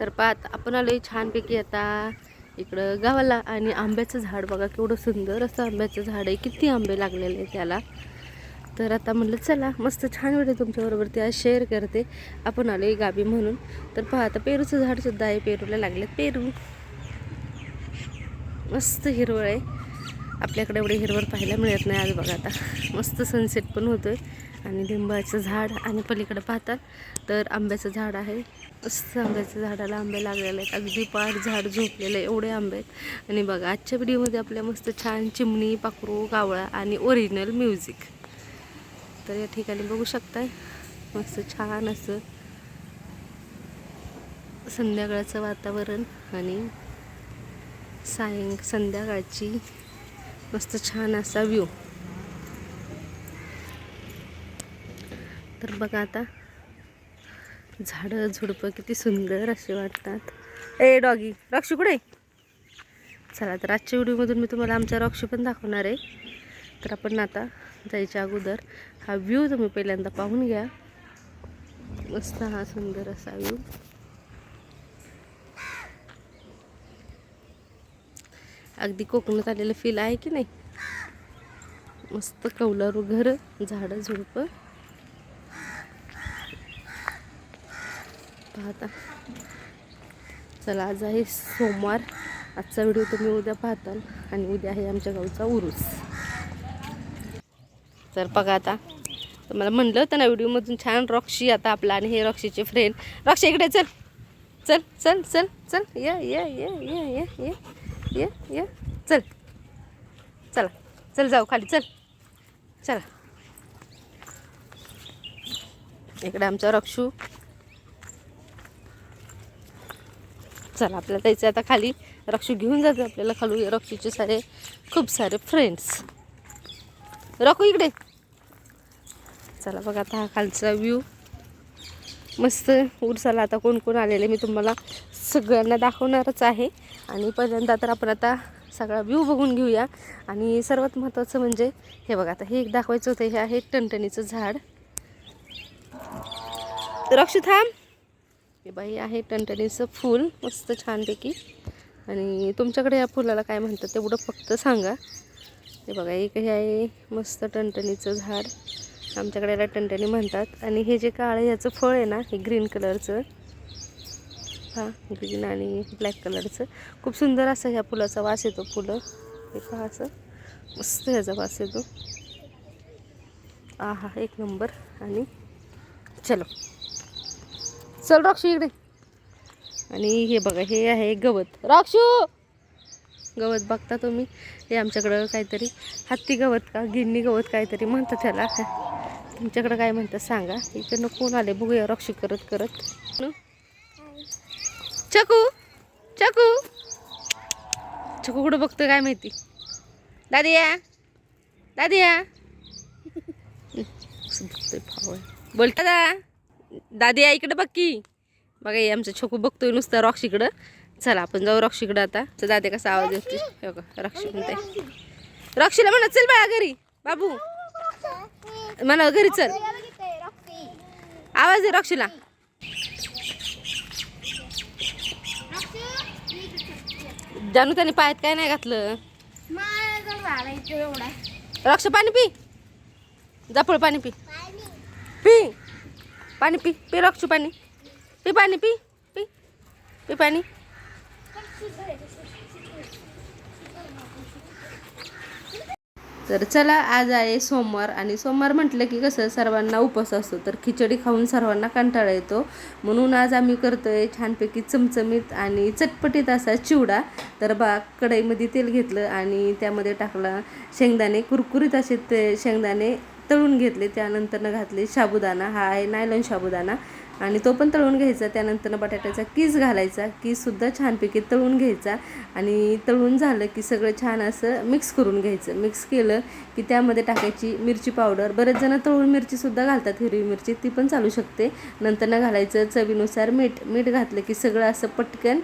तर पाहत आपण आलोय छानपैकी आता इकडं गावाला. आणि आंब्याचं झाड बघा केवढं सुंदर असं आंब्याचं झाड आहे. किती आंबे लागलेले आहे त्याला तर आता म्हणलं चला मस्त छान व्हिडिओ तुमच्याबरोबर ते आज शेअर करते. आपण आलोय गावी म्हणून. तर पहा आता पेरूचं झाडसुद्धा आहे. पेरूला लागलेत पेरू. मस्त हिरवळ आहे. आपल्याकडे एवढे हिरवळ पाहायला मिळत नाही आज बघा आता. मस्त सनसेट पण होतोय. आणि लिंबाचं झाड आणि पलीकडे पाहतात. तर आंब्याचं झाड आहे. मस्त आंब्याच्या झाडाला आंबे लागलेले आहेत. अगदी पाठ झाड झोपलेलं आहे एवढे आंबे आहेत. आणि बघा आजच्या व्हिडिओमध्ये आपल्या मस्त छान चिमणी पाखरू कावळा आणि ओरिजिनल म्युझिक तर या ठिकाणी बघू शकताय मस्त छान असं संध्याकाळचं वातावरण आणि सायं संध्याकाळची मस्त छान असा व्ह्यू तर बघा आता. झाडं झुडपं किती सुंदर असे वाटतात. ए डॉगी रक्षू कुठे चला तर आजच्या व्हिडिओमधून मी तुम्हाला आमच्या रक्षू पण दाखवणार आहे. तर आपण आता जायच्या अगोदर हा व्ह्यू तुम्ही पहिल्यांदा पाहून घ्या. मस्त हा सुंदर असा व्ह्यू. अगदी कोकणात आलेलं फील आहे की नाही? मस्त कौलारू घर झाडं झुडपं. पाहता. चला आज आहे सोमवार. आजचा व्हिडिओ तुम्ही उद्या पाहताल आणि उद्या आहे आमच्या गावचा उरूस. तर बघा आता तुम्हाला म्हणलं होतं ना व्हिडिओमधून छान रॉक्षी आता आपला आणि हे रॉक्षीचे फ्रेंड रॉक्षी इकडे चल. चल चल चल चल. ये ये ये ये ये ये ये ये. चल. चला चल जाऊ खाली चल. चला. इकडे आमचा रक्षू चला आपल्याला त्याचे आता खाली रक्षू घेऊन जाते आपल्याला. खालू रक्षूचे सारे खूप सारे फ्रेंड्स रखू इकडे. चला बघा आता हा खालचा व्ह्यू मस्त उरसाला आता कोण कोण आलेले मी तुम्हाला सगळ्यांना दाखवणारच आहे. आणि पहिल्यांदा तर आपण आता सगळा व्ह्यू बघून घेऊया. आणि सर्वात महत्त्वाचं म्हणजे हे बघा आता हे एक दाखवायचं होतं. हे आहे टणटणीचं झाड. रक्षू थांब. हे बाई आहे टणटणीचं फूल मस्त छानपैकी. आणि तुमच्याकडे या फुलाला काय म्हणतात तेवढं फक्त सांगा. हे बघा एक हे आहे मस्त टणटणीचं झाड. आमच्याकडे याला टणटणी म्हणतात. आणि हे जे काळं ह्याचं फळ आहे ना हे ग्रीन कलरचं. हा ग्रीन आणि ब्लॅक कलरचं. खूप सुंदर असं ह्या फुलाचा वास येतो फुलं. हे पहा असं. मस्त ह्याचा वास येतो. आ हा एक नंबर. आणि चलो. चल राक्षू इकडे. आणि हे बघा हे आहे गवत. राक्षू! गवत बघता तुम्ही? हे आमच्याकडं काहीतरी हत्ती गवत का गिन्नी गवत काहीतरी म्हणतात त्याला तुमच्याकडं काय म्हणतात सांगा. इकडनं कोण आले बघूया रक्षी करत करत? चकू! चकू! चकू कुठं बघतोय काय माहिती? दादी या दादी या असं बघतोय फावळ बोल दादा! दादी या इकडे बघ की. बघा आमचं छोकू बघतोय नुसतं रॉक्शीकडं चला आपण जाऊ रॉक्शीकडं आता. तर दादे कसा आवाज येते हो का रॉक्शी म्हणते. रॉक्शीला म्हणा चल बाळा घरी. बाबू. म्हणा घरी चल. आवाज आहे रॉक्शीला जानू त्याने पायात काय नाही घातलं. रॉक्ष पाणी पी. जापळ पाणी पी. पी. पाणी पी पी रक्षू पाणी. पी पाणी पी पी पी पाणी. तर चला आज आहे सोमवार आणि सोमवार म्हटलं की कसं सर्वांना उपवास असतो तर खिचडी खाऊन सर्वांना कंटाळा येतो. म्हणून आज आम्ही करतोय छानपैकी चमचमीत आणि चटपटीत असा चिवडा. तर बा कढईमध्ये तेल घेतलं आणि त्यामध्ये टाकला शेंगदाणे कुरकुरीत असे ते शेंगदाणे तळून घेतले त्यानंतरनं घातले साबुदाणा. हा आहे नायलॉन साबुदाणा. आणि तो पण तळून घ्यायचा. त्यानंतरनं बटाट्याचा कीस घालायचा. कीससुद्धा छानपैकी तळून घ्यायचा. आणि तळून झालं की सगळं छान असं मिक्स करून घ्यायचं. मिक्स केलं की त्यामध्ये टाकायची मिरची पावडर. बरेच जण तळून मिरचीसुद्धा घालतात. हिरवी मिरची ती पण चालू शकते. नंतरनं घालायचं चवीनुसार मीठ. मीठ घातलं की सगळं असं पटकन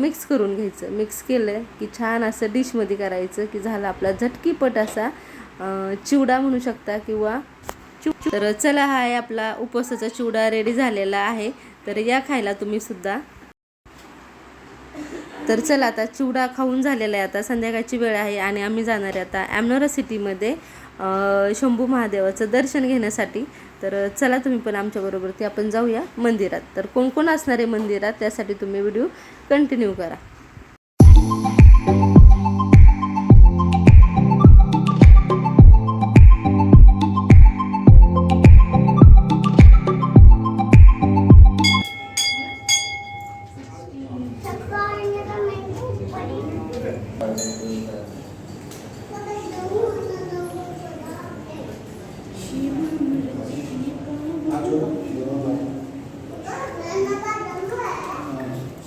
मिक्स करून घ्यायचं. मिक्स केलं की छान असं डिशमध्ये करायचं की झालं आपला झटकीपट असा चिवडा म्हणू शकता किंवा तर चला हा आहे आपला उपवासाचा चिवडा रेडी झालेला आहे. तर या खायला तुम्ही सुद्धा. तर चला आता चिवडा खाऊन झालेला आहे. आता संध्याकाळची वेळ आहे आणि आम्ही जाणार आहे आता ॲमनोरा सिटीमध्ये शंभू महादेवाचं दर्शन घेण्यासाठी. तर चला तुम्ही पण आमच्याबरोबर ते आपण जाऊया मंदिरात. तर कोण कोण असणार आहे मंदिरात त्यासाठी तुम्ही व्हिडिओ कंटिन्यू करा.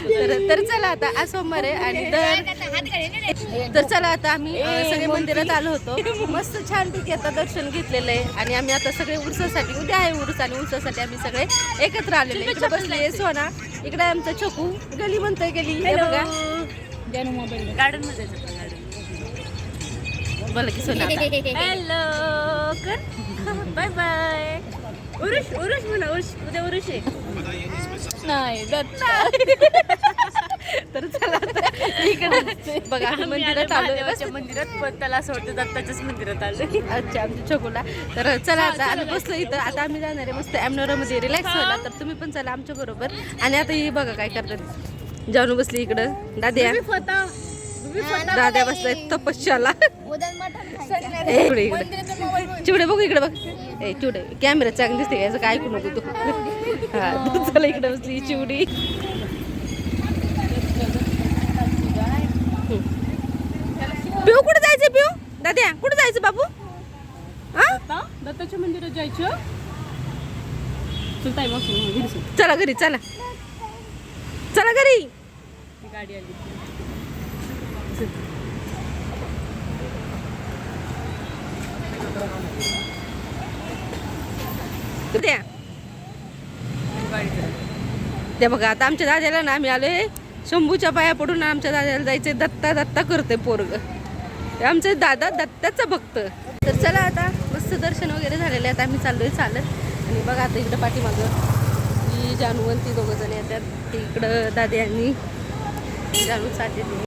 तर तर चला आता आज सोमवार आहे आणि दर तर चला आता आम्ही सगळे मंदिरात आलो होतो. मस्त छान पैकी आता दर्शन घेतलेलं आहे आणि आम्ही आता सगळे उरसासाठी उद्या आहे उरुस आणि उरसासाठी आम्ही सगळे एकत्र आलेले आहे. इकडे बसले सोना. इकडे आमचा छोकू गली म्हणतोय गली. हे बघा. गार्डनमध्ये बोला की सोना. हॅलो कर. बाय बाय उरुष उरुष म्हणा उरुष. उद्या उरुष आहे. नाही तर चला आता इकडे बघा आम्ही मंदिरात आलो मंदिरात पण त्याला असं वाटतं दत्ताच्याच मंदिरात आलं. अच्छा आमच्या छोकोला. तर चला आता आम्ही बसलो इथं. आता आम्ही जाणार आहे मस्त ॲमनोरामध्ये रिलॅक्स व्हायला. तर तुम्ही पण चला आमच्या बरोबर. आणि आता ही बघा काय करतात. जानू बसली इकडं. दाद्या. दाद्या बसलाय तपस्याला ए, इकडे इकडे. चिवडे बघू इकडे बघ. ए चिवडे. कॅमेरा चांगली दिसते. याचं काय ऐकू नको तू. हा चला इकडे बसली चिवडी. पिऊ कुठे जायचं पिऊ? दाद्या कुठे जायचं बाबू? हा? दत्ताच्या मंदिरात जायचं. चलताय मग चल. घरी चला. चला घरी. ती गाडी आली. द्या. त्या बघा आता आमच्या दाद्याला ना आम्ही आलोय शंभूच्या पाया पडून आमच्या दाद्याला जायचंय दत्ता दत्ता करते पोरग. आमचे दादा दत्ताचा भक्त. तर चला आता मस्त दर्शन वगैरे झालेले आहे आता आम्ही चाललोय चालत. आणि बघा आता इकडं पाठीमागं ही जानू ती दोघं जण येतात ते इकडं दादी आणि जानू चाललेली.